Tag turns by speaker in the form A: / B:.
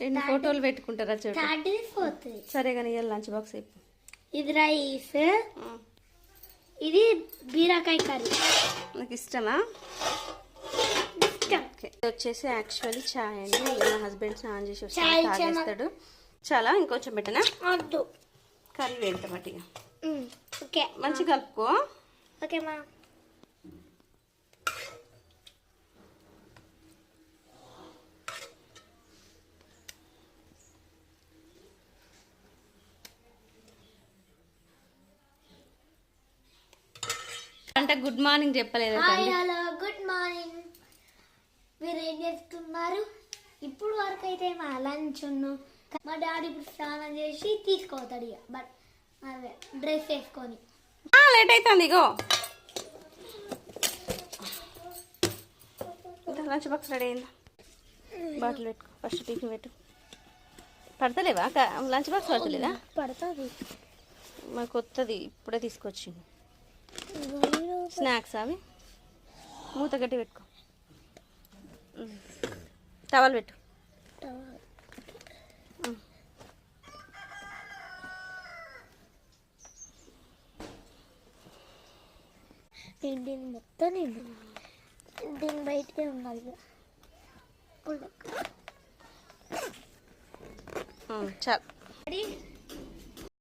A: రెండు ఫోటోలు పెట్టుకుంటారా చూడు.
B: ఫోర్త్
A: సరే కానీ ఇవాళ లంచ్ బాక్స్ అయిపో.
B: ఇది రైస్. ఇది బీరకాయ కర్రీ.
A: నాకు ఇష్టమా?
B: ఇష్టం.
A: ఇది వచ్చేసి యాక్చువల్లీ చాయ్ అండి. మా హస్బెండ్ స్నానం చేసి వస్తాడు చాలా ఇంకొంచెం పెట్టనా?
B: వద్దు.
A: కర్రీ వేడతాం ఇక
B: ఓకే.
A: మంచిగా కలుపుకో.
B: ఓకే మా.
A: అంటే గుడ్ మార్నింగ్ చెప్పలేదు
B: హాయ్ హలో గుడ్ మార్నింగ్. మీరు ఏం చేస్తున్నారు? ఇప్పుడు వరకు అయితే మా లంచ్ ఉన్ను. మా డాడీ ఇప్పుడు స్నానం చేసి తీసుకోతాడు ఇక. బట్ అదే డ్రెస్ వేసుకొని.
A: లేట్ అవుతుంది ఇగో. లంచ్ బాక్స్ రెడీ అయిందా? బాటిల్ పెట్టుకో ఫస్ట్ టిఫిన్ పెట్టు. పడతలేవా? లంచ్ బాక్స్ పడతలేదా?
B: పడుతుంది.
A: మరి కొత్తది ఇప్పుడే తీసుకొచ్చింది స్నాక్స్ అవి? మూత గట్టి పెట్టుకో. టవల్ పెట్టు.
B: దీని మొత్తం నేను దీని బయటకే ఉండాలి
A: చాలు.